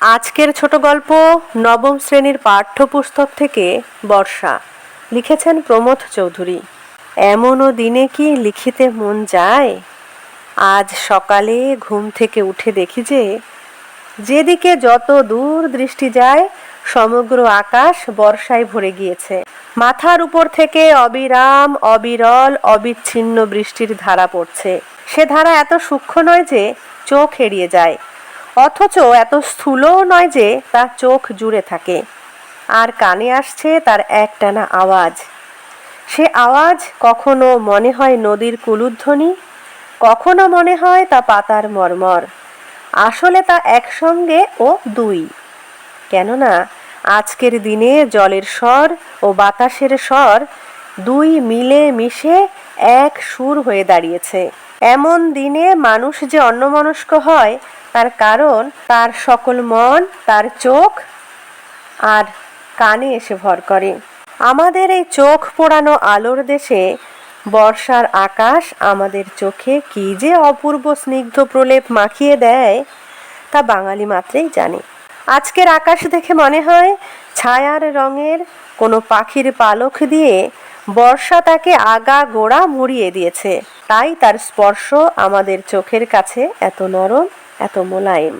আজকের ছোট গল্প নবম শ্রেণির পাঠ্যপুস্তক থেকে বর্ষা। লিখেছেন প্রমথ চৌধুরী। এমনও দিনে কি লিখিতে মন যায়? আজ সকালে ঘুম থেকে উঠে দেখি যে, যেদিকে যত দূর দৃষ্টি যায়, সমগ্র আকাশ বর্ষায় ভরে গিয়েছে। মাথার উপর থেকে অবিরাম, অবিরল, অবিচ্ছিন্ন বৃষ্টির ধারা পড়ছে। সে ধারা এত সূক্ষ্ম নয় যে চোখ এড়িয়ে যায়। অথচ এত স্থূলও নয় যে তার চোখ জুড়ে থাকে। আর কানে আসছে তার একটানা আওয়াজ। সে আওয়াজ কখনো মনে হয় নদীর কুলুধ্বনি, কখনো মনে হয় তা পাতার মর্মর। আসলে তা একসঙ্গে ও দুই। কেননা আজকের দিনে জলের স্বর ও বাতাসের স্বর দুই মিলে মিশে এক সুর হয়ে দাঁড়িয়েছে। এমন দিনে মানুষ যে অন্যমনস্ক হয় তার কারণ তার সকল মন, তার চোখ আর কানে এসে ভর করে। আমাদের এই চোখ পোড়ানো আলোর দেশে বর্ষার আকাশ আমাদের চোখে কি যে অপূর্ব স্নিগ্ধ প্রলেপ মাখিয়ে দেয় তা বাঙালি মাত্রেই জানে। আজকের আকাশ দেখে মনে হয় ছায়ার রঙের কোনো পাখির পালক দিয়ে বর্ষা তাকে আগা গোড়া মুড়িয়ে দিয়েছে। তাই তার স্পর্শ আমাদের চোখের কাছে এত নরম। এত মোলায়েম।